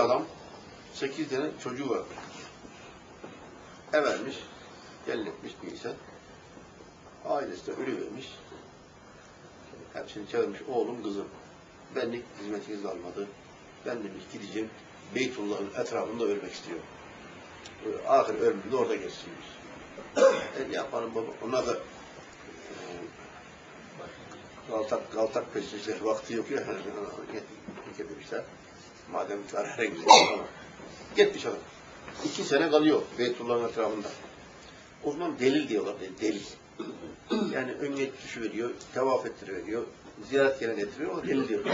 bir adam sekiz tane çocuğu var. Evlenmiş, gelin etmiş neyse. Ailesi de ölüvermiş. Hepsini çağırmış, oğlum kızım. Benlik hizmetiniz kalmadı. Ben demiş gideceğim, Beytullah'ın etrafında ölmek istiyorum. Ahir ömrümde orada geçsinmiş. e, ne yapalım baba? Onlar da e, Galtak, Galtak peşinde vakti yok ya. Git demişler. Madem güzel ama. Gitmiş adam. İki sene kalıyor Beytullah'ın etrafında. O zaman delil diyorlar, delil. Yani önüne düşüveriyor, tevaf ettiriveriyor, ziyaret yerine getiriyor, o delil diyor.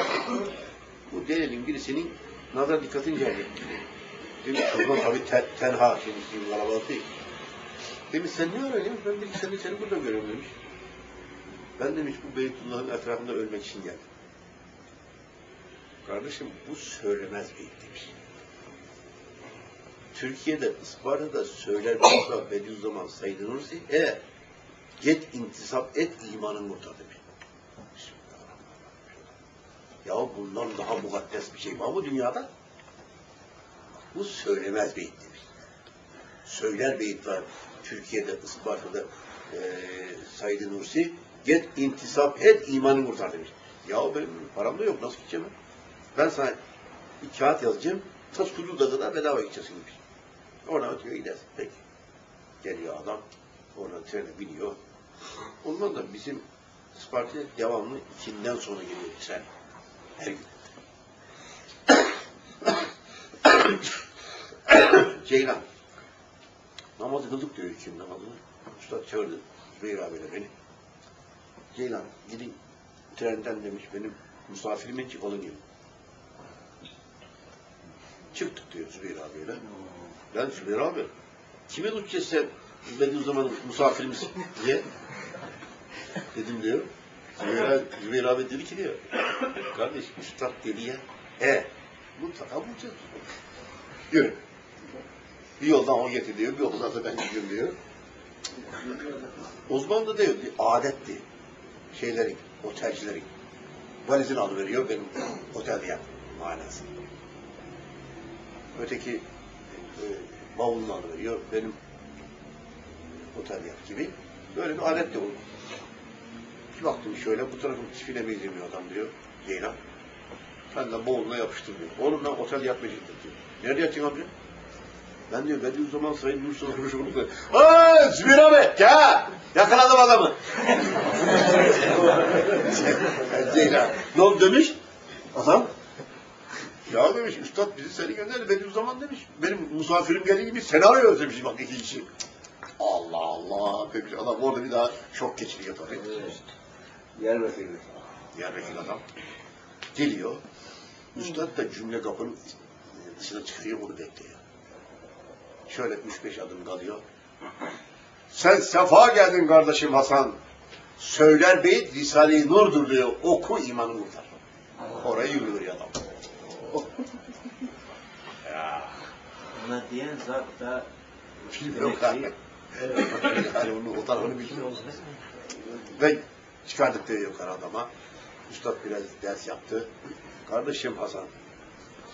Bu delilin birisinin nazar dikkatini celp Demiş, o zaman tabii ten, tenha, şimdi şimdi kalabalık değil. Demiş, sen ne öğreniyorsun? Ben bir sene seni burada görüyorum demiş. Ben demiş, bu Beytullah'ın etrafında ölmek için geldim. Kardeşim, bu söylemez beyit demiş. Türkiye'de, Isparta'da söyler Musa Bediüzzaman Said Nursi, e get intisap et imanın kurtar demiş. Ya bundan daha mukaddes bir şey var mı dünyada? Bu söylemez beyit demiş. Söyler beyit var Türkiye'de, Isparta'da e, Said Nursi, get intisap et imanın kurtar demiş. Ya benim param da yok, nasıl gideceğim? Ben sana bir kağıt yazacağım, tas kuyruğunda kadar bedava gideceksin demiş. Oradan ötüyor gidersin. Peki. Geliyor adam, oradan trene biniyor. Ondan da bizim Isparta'ya devamlı ikinden sonra geliyor tren. Her gün. Ceylan. Namazı kıldık diyor ikindi namazını. Üstad çağırdı. Zübeyir abiyle beni. Ceylan gidin trenden demiş benim misafirimin çıkalım gibi. Çıktık diyor Zübeyir abiyle. Ben Zübeyir abi kime tutacağız sen Bediüzzaman'ın misafirimiz diye dedim diyor. Zübeyir abi, Zübeyir abi dedi ki diyor kardeş üstad dedi ya e mutlaka bulacağız. Yürü. Bir yoldan o getiriyor, bir yoldan da ben gidiyorum diyor. Osmanlı'da diyor, adetti. Şeylerin, otelcilerin. Valizini alıveriyor, benim otelde yap manası. Öteki e, bavulunu alıveriyor, benim otel yap gibi. Böyle bir adet de oldu. Bir baktım şöyle, bu tarafın tipine benzemiyor adam diyor, Ceylan. Ben de bavuluna yapıştım diyor. Oğlum ben otel yapmayacaktım diyor. Nerede yatacaksın amca? Ben diyor Bediüzzaman Sayın Nursul'un konuşumu diyor. Haa Zübeyir abi gel. Yakaladım adamı. Ceylan. Ne oldu demiş? Adam. Ya demiş üstad bizi seni gönderdi Bediüzzaman demiş. Benim misafirim geldiği gibi seni arıyor demiş bak iki kişi. Allah Allah demiş adam orada bir daha şok geçiriyor tabii. Yer vekili. Yerdeki adam geliyor. Üstad da cümle kapının dışına çıkıyor onu bekliyor. Şöyle üç beş adım kalıyor. Sen sefa geldin kardeşim Hasan. Söyler beyt Risale-i Nur'dur diyor. Oku imanı kurtar. Oraya yürüyor adam. Ya. Ona diyen zat da Yok abi. Yani onu, o tarafını bilmiyor. Ve çıkardık diyor yukarı adama. Üstad biraz ders yaptı. Kardeşim Hasan,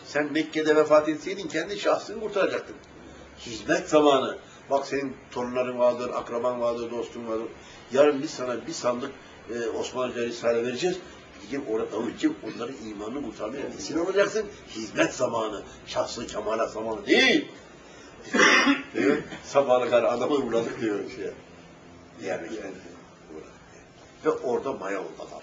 sen Mekke'de vefat etseydin kendi şahsını kurtaracaktın. Hizmet zamanı. Bak senin torunların vardır, akraban vardır, dostun vardır. Yarın biz sana bir sandık e, Osmanlıca Risale vereceğiz. Gidip orada dağıtacağım, onların imanını kurtarmaya vesile olacaksın. Hizmet zamanı, şahsı kemalat zamanı değil. diyor, sabahına kadar adamı uğradık diyor şeye. Diğer Ve orada maya oldu adam.